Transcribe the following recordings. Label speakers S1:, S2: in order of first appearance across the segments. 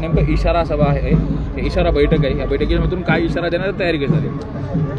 S1: नेमकं इशारा सभा आहे इशारा बैठक आहे. या बैठकीमधून काय इशारा देण्याची तयारी कशी झाली?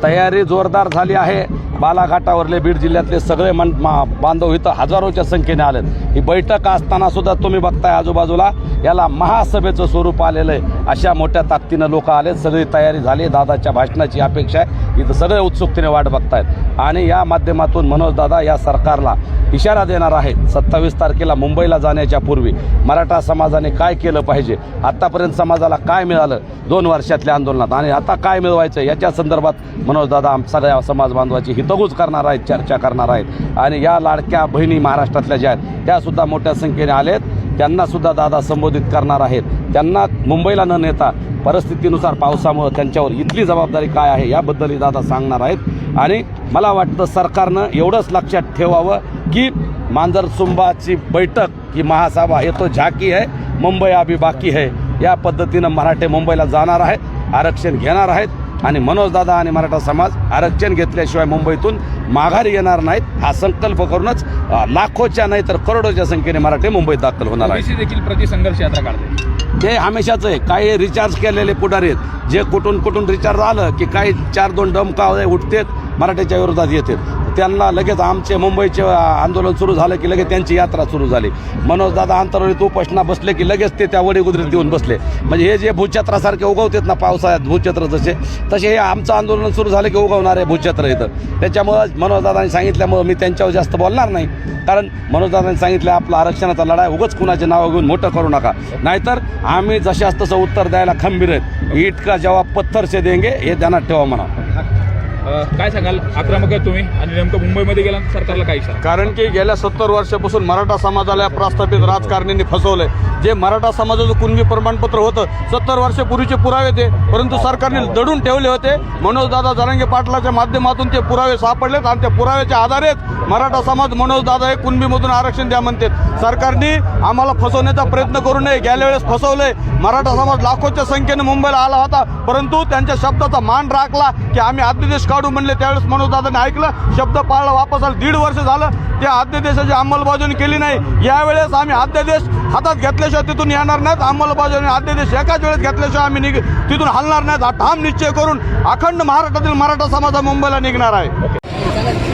S2: तयारी जोरदार झाली आहे. बालाघाटावरले बीड जिल्ह्यातले सगळे मन मा- बांधव इथं हजारोच्या संख्येने आलेत. ही बैठक असताना सुद्धा तुम्ही बघताय आजूबाजूला याला महासभेचं स्वरूप आलेलं आहे अशा मोठ्या ताकदीनं लोक आलेत सगळी तयारी झाली दादाच्या भाषणाची अपेक्षा आहे. इथं सगळे उत्सुकतेने वाट बघतायत. आणि या माध्यमातून मनोज दादा या सरकारला इशारा देणार आहेत. सत्तावीस तारखेला मुंबईला जाण्याच्या पूर्वी मराठा समाजाने काय केलं पाहिजे? आत्तापर्यंत समाजाला काय मिळालं? दोन वर्षातल्या आंदोलनात. आणि आता काय मिळवायचं? याच्या संदर्भात मनोज दादा सगळ्या समाज बांधवाची हितगुज करणार आहेत चर्चा करणार आहेत. आणि या लाडक्या बहिणी महाराष्ट्रातल्या ज्या आहेत त्यासुद्धा मोठ्या संख्येने आलेत. त्यांनासुद्धा दादा संबोधित करणार आहेत. त्यांना मुंबईला न नेता परिस्थितीनुसार पावसामुळं त्यांच्यावर इथली जबाबदारी काय आहे याबद्दलही दादा सांगणार आहेत. आणि मला वाटतं सरकारनं एवढंच लक्षात ठेवावं की मांजरसुंबाची बैठक ही महासभा हे तो झाकी आहे मुंबई अभी बाकी है या पद्धतीनं मराठे मुंबईला जाणार आहेत आरक्षण घेणार आहेत. आणि मनोजदादा आणि मराठा समाज आरक्षण घेतल्याशिवाय मुंबईतून माघारी येणार नाहीत. हा संकल्प करूनच लाखोच्या नाही तर करोडोच्या संख्येने मराठे मुंबईत दाखल होणार
S1: ओबीसी देखील प्रतिसंघर्ष यात्रा काढते.
S2: ते हमेशाच आहे. काही रिचार्ज केलेले पुढारी आहेत. जे कुठून कुठून रिचार्ज आलं की काही चार दोन डमका उठतेत मराठ्याच्या विरोधात येतात. त्यांना लगेच आमचे मुंबईचे आंदोलन सुरू झालं की लगेच त्यांची यात्रा सुरू झाली. मनोजदादा दादा उपोषणा बसले की लगेच ते त्या वडीगुद्रीत येऊन बसले. म्हणजे हे जे भूचत्रासारखे उगवतात ना पावसाळ्यात भूचत्र जसे तसे हे आमचं आंदोलन सुरू झालं की उगवणारे भूचत्र इथं. त्याच्यामुळं मनोजदादांनी सांगितल्यामुळं मी त्यांच्यावर जास्त बोलणार नाही. कारण मनोजदादांनी सांगितलं आपला आरक्षणाचा लढाई उगच कुणाचे नाव घेऊन मोठं करू नका. नाहीतर आम्ही जशास तसं उत्तर द्यायला खंबीर आहेत. इटका जेव्हा जवाब पत्थर से देंगे हे ध्यानात ठेवा म्हणा.
S1: काय सांगाल? आक्रमक आहे तुम्ही आणि नेमकं मुंबईमध्ये गेला सरकारला काय इशारा
S3: कारण की गेल्या सत्तर वर्षापासून मराठा समाजाला या प्रस्थापित राजकारण्यांनी फसवलंय. जे मराठा समाजाचं कुणबी प्रमाणपत्र होतं सत्तर वर्षापूर्वीचे पुरावे ते परंतु सरकारने दडून ठेवले होते. मनोजदादा जरांगे पाटलाच्या माध्यमातून ते पुरावे सापडलेत आणि त्या पुराव्याच्या आधारेच मराठा समाज मनोजदादा हे कुणबीमधून आरक्षण द्या म्हणतात सरकारने आम्हाला फसवण्याचा प्रयत्न करू नये. गेल्या वेळेस फसवलंय. मराठा समाज लाखोच्या संख्येने मुंबईला आला होता परंतु त्यांच्या शब्दाचा मान राखला की आम्ही अध्यादेश काढू म्हणले त्यावेळेस मनोजदादाने ऐकलं शब्द पाळला वापस आला. दीड वर्ष झालं त्या अध्यादेशाची अंमलबजावणी केली नाही. यावेळेस आम्ही अध्यादेश हातात घेतल्याशिवाय तिथून येणार नाहीत. अंमलबजावणी अध्यादेश एकाच वेळेस घेतल्याशिवाय आम्ही निघ तिथून हलणार नाहीत. हा ठाम निश्चय करून अखंड महाराष्ट्रातील मराठा समाज मुंबईला निघणार आहे.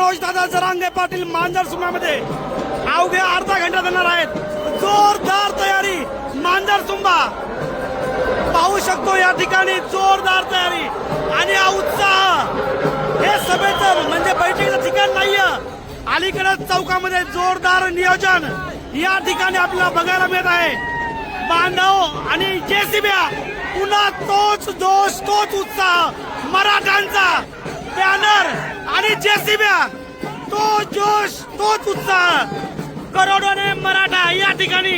S4: शोधा मनोज दादा जरांगे पाटील मांजर सुंबामध्ये अवघ्या अर्धा घंटा देणार आहेत. जोरदार तयारी मांजर सुंबा पाहू शकतो या ठिकाणी जोरदार तयारी आणि हा उत्साह. हे सभेचं म्हणजे बैठकीचं ठिकाण नाहीये. अलीकडे चौकामध्ये जोरदार नियोजन या ठिकाणी आपल्याला बघायला मिळत आहे. बांधव आणि जेसीबी पुन्हा तोच दोष तोच उत्साह मराठांचा प्रतिभा तो जोश तोच उत्साह. करोडोने मराठा या ठिकाणी.